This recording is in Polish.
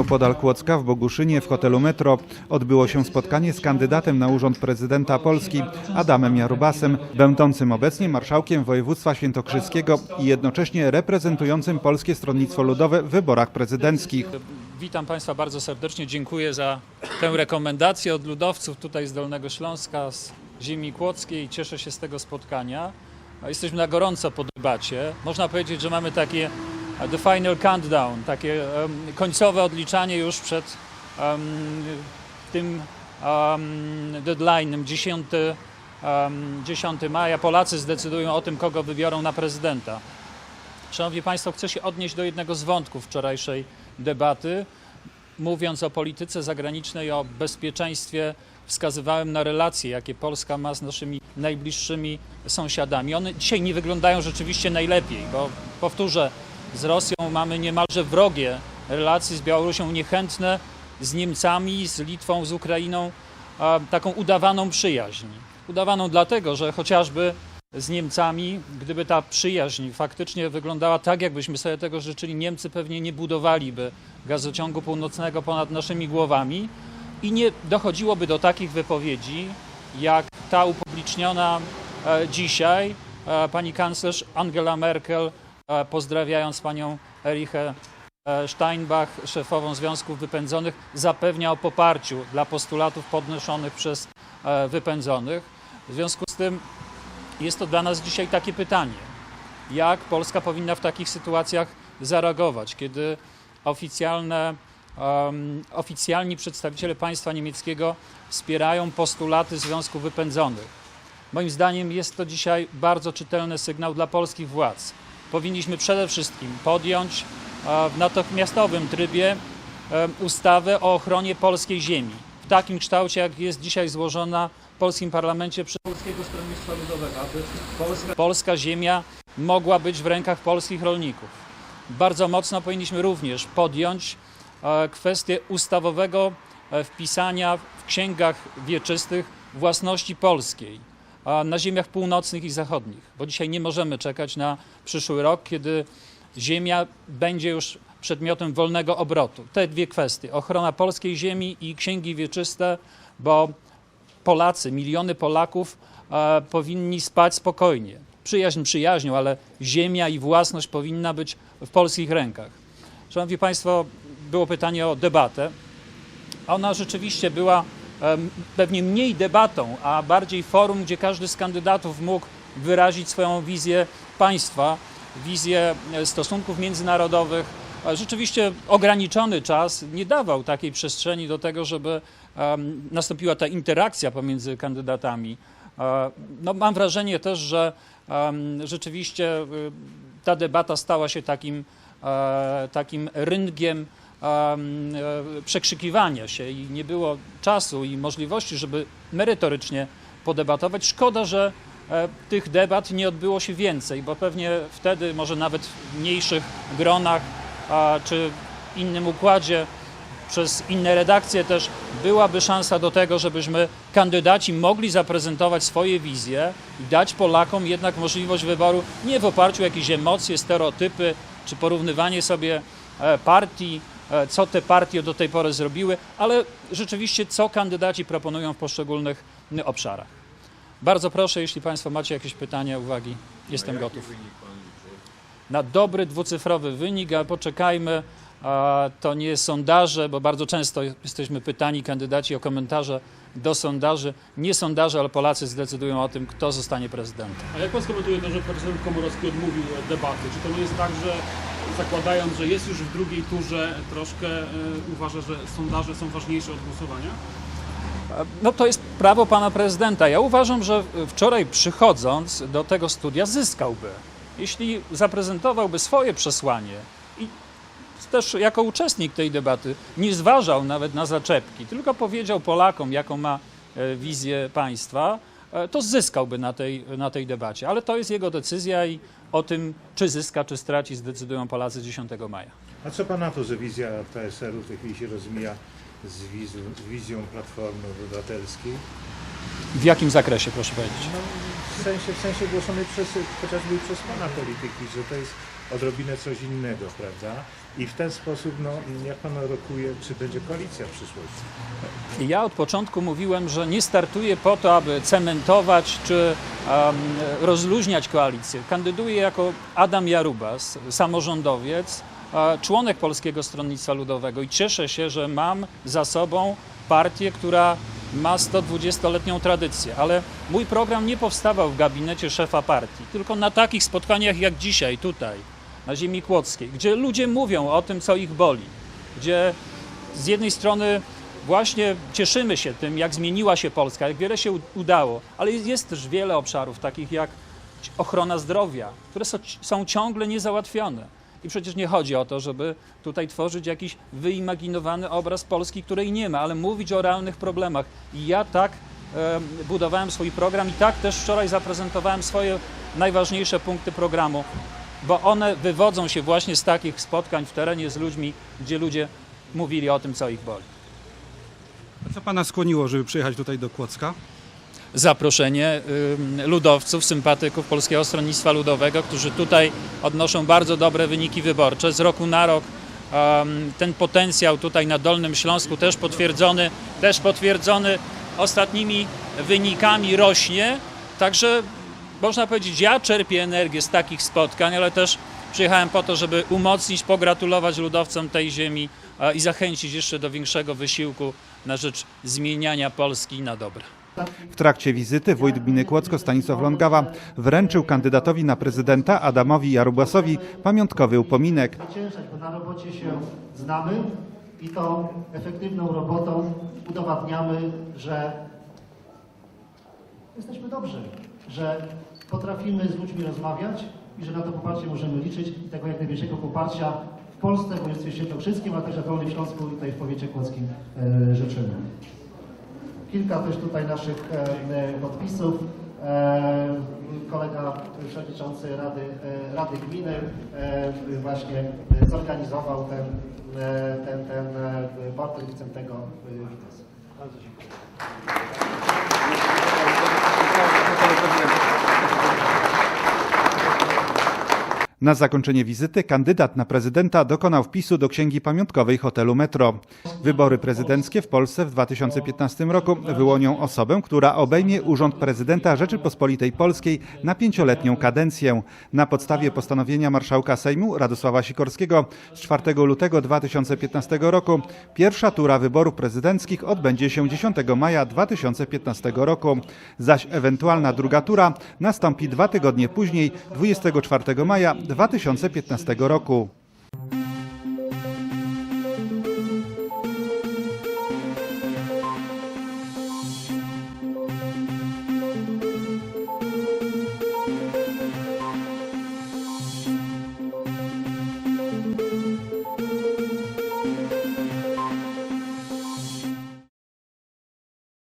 sierpniu podal Kłodzka w Boguszynie w hotelu Metro odbyło się spotkanie z kandydatem na urząd prezydenta Polski Adamem Jarubasem, będącym obecnie marszałkiem województwa świętokrzyskiego i jednocześnie reprezentującym Polskie Stronnictwo Ludowe w wyborach prezydenckich. Witam Państwa bardzo serdecznie. Dziękuję za tę rekomendację od ludowców tutaj z Dolnego Śląska, z ziemi kłodzkiej. Cieszę się z tego spotkania. Jesteśmy na gorąco po debacie. Można powiedzieć, że mamy takie the final countdown, takie em, końcowe odliczanie już przed em, tym um, deadline'em 10, em, 10 maja. Polacy zdecydują o tym, kogo wybiorą na prezydenta. Szanowni Państwo, chcę się odnieść do jednego z wątków wczorajszej debaty. Mówiąc o polityce zagranicznej, o bezpieczeństwie, wskazywałem na relacje, jakie Polska ma z naszymi najbliższymi sąsiadami. One dzisiaj nie wyglądają rzeczywiście najlepiej, bo powtórzę, z Rosją mamy niemalże wrogie relacje, z Białorusią niechętne, z Niemcami, z Litwą, z Ukrainą taką udawaną przyjaźń. Udawaną dlatego, że chociażby z Niemcami, gdyby ta przyjaźń faktycznie wyglądała tak, jakbyśmy sobie tego życzyli, Niemcy pewnie nie budowaliby gazociągu północnego ponad naszymi głowami i nie dochodziłoby do takich wypowiedzi, jak ta upubliczniona e, dzisiaj e, pani kanclerz Angela Merkel, pozdrawiając panią Erichę e, Steinbach, szefową Związków Wypędzonych, zapewnia o poparciu dla postulatów podnoszonych przez e, wypędzonych. W związku z tym jest to dla nas dzisiaj takie pytanie, jak Polska powinna w takich sytuacjach zareagować, kiedy oficjalne, um, oficjalni przedstawiciele państwa niemieckiego wspierają postulaty Związku Wypędzonych. Moim zdaniem jest to dzisiaj bardzo czytelny sygnał dla polskich władz. Powinniśmy przede wszystkim podjąć e, w natychmiastowym trybie e, ustawę o ochronie polskiej ziemi w takim kształcie, jak jest dzisiaj złożona w polskim parlamencie przez Polskiego Stronnictwa Ludowego, aby polska, polska ziemia mogła być w rękach polskich rolników. Bardzo mocno powinniśmy również podjąć e, kwestię ustawowego wpisania w księgach wieczystych własności polskiej na ziemiach północnych i zachodnich, bo dzisiaj nie możemy czekać na przyszły rok, kiedy ziemia będzie już przedmiotem wolnego obrotu. Te dwie kwestie, ochrona polskiej ziemi i księgi wieczyste, bo Polacy, miliony Polaków e, powinni spać spokojnie. Przyjaźń przyjaźnią, ale ziemia i własność powinna być w polskich rękach. Szanowni Państwo, było pytanie o debatę. Ona rzeczywiście była pewnie mniej debatą, a bardziej forum, gdzie każdy z kandydatów mógł wyrazić swoją wizję państwa, wizję e, stosunków międzynarodowych. A Rzeczywiście ograniczony czas nie dawał takiej przestrzeni do tego, żeby nastąpiła ta interakcja pomiędzy kandydatami. E, No, mam wrażenie też, że rzeczywiście y, ta debata stała się takim, e, takim ryngiem em, e, przekrzykiwania się i nie było czasu i możliwości, żeby merytorycznie podebatować. Szkoda, że e, tych debat nie odbyło się więcej, bo pewnie wtedy, może nawet w mniejszych gronach czy innym układzie, przez inne redakcje też byłaby szansa do tego, żebyśmy kandydaci mogli zaprezentować swoje wizje i dać Polakom jednak możliwość wyboru nie w oparciu o jakieś emocje, stereotypy czy porównywanie sobie e, partii, e, co te partie do tej pory zrobiły, ale rzeczywiście co kandydaci proponują w poszczególnych m, obszarach. Bardzo proszę, jeśli Państwo macie jakieś pytania, uwagi, jestem gotów. Na dobry dwucyfrowy wynik, ale poczekajmy, a to nie sondaże, bo bardzo często jesteśmy pytani, kandydaci, o komentarze do sondaży. Nie sondaże, ale Polacy zdecydują o tym, kto zostanie prezydentem. A jak pan skomentuje to, że prezydent Komorowski odmówił debaty? Czy to nie jest tak, że zakładając, że jest już w drugiej turze, troszkę e, uważa, że sondaże są ważniejsze od głosowania? No to jest prawo pana prezydenta. Ja uważam, że wczoraj przychodząc do tego studia zyskałby, jeśli zaprezentowałby swoje przesłanie i też jako uczestnik tej debaty nie zważał nawet na zaczepki, tylko powiedział Polakom, jaką ma e, wizję państwa, to zyskałby na tej, na tej debacie. Ale to jest jego decyzja i o tym, czy zyska, czy straci, zdecydują Polacy 10 maja. A co pan na to, że wizja PSL-u w tej chwili się rozmija z z wizją Platformy Obywatelskiej? W jakim zakresie, proszę powiedzieć? No, w sensie, w sensie głoszonej przez, chociażby przez pana polityki, że to jest odrobinę coś innego, prawda? I w ten sposób, no, jak pan rokuje, czy będzie koalicja w przyszłości? Ja od początku mówiłem, że nie startuję po to, aby cementować czy um, rozluźniać koalicję. Kandyduję jako Adam Jarubas, samorządowiec, członek Polskiego Stronnictwa Ludowego i cieszę się, że mam za sobą partię, która ma 120-letnią tradycję, ale mój program nie powstawał w gabinecie szefa partii, tylko na takich spotkaniach jak dzisiaj, tutaj, na ziemi kłodzkiej, gdzie ludzie mówią o tym, co ich boli, gdzie z jednej strony właśnie cieszymy się tym, jak zmieniła się Polska, jak wiele się udało, ale jest, też wiele obszarów, takich jak ochrona zdrowia, które są ciągle niezałatwione. I przecież nie chodzi o to, żeby tutaj tworzyć jakiś wyimaginowany obraz Polski, której nie ma, ale mówić o realnych problemach. I ja tak em, budowałem swój program i tak też wczoraj zaprezentowałem swoje najważniejsze punkty programu, bo one wywodzą się właśnie z takich spotkań w terenie z ludźmi, gdzie ludzie mówili o tym, co ich boli. A co pana skłoniło, żeby przyjechać tutaj do Kłodzka? Zaproszenie ludowców, sympatyków Polskiego Stronnictwa Ludowego, którzy tutaj odnoszą bardzo dobre wyniki wyborcze. Z roku na rok ten potencjał tutaj na Dolnym Śląsku też potwierdzony, też potwierdzony ostatnimi wynikami rośnie. Także można powiedzieć, ja czerpię energię z takich spotkań, ale też przyjechałem po to, żeby umocnić, pogratulować ludowcom tej ziemi i zachęcić jeszcze do większego wysiłku na rzecz zmieniania Polski na dobre. W trakcie wizyty wójt gminy Kłodzko Stanisław Longawa wręczył kandydatowi na prezydenta Adamowi Jarubasowi pamiątkowy upominek. zwyciężać, bo na robocie się znamy i tą efektywną robotą udowadniamy, że jesteśmy dobrzy, że potrafimy z ludźmi rozmawiać i że na to poparcie możemy liczyć tego jak największego poparcia w Polsce, w województwie świętokrzyskim, a także w Dolnym Śląsku i tutaj w powiecie kłodzkim e, życzymy. Kilka też tutaj naszych e, e, podpisów. E, kolega przewodniczący Rady, Rady Gminy właśnie zorganizował ten, ten, ten portret Wicentego e, Witasa. Bardzo dziękuję. Na zakończenie wizyty kandydat na prezydenta dokonał wpisu do księgi pamiątkowej hotelu Metro. Wybory prezydenckie w Polsce w 2015 roku wyłonią osobę, która obejmie urząd prezydenta Rzeczypospolitej Polskiej na pięcioletnią kadencję. Na podstawie postanowienia marszałka Sejmu Radosława Sikorskiego z 4 lutego 2015 roku pierwsza tura wyborów prezydenckich odbędzie się 10 maja 2015 roku, zaś ewentualna druga tura nastąpi dwa tygodnie później, 24 maja 2015 roku.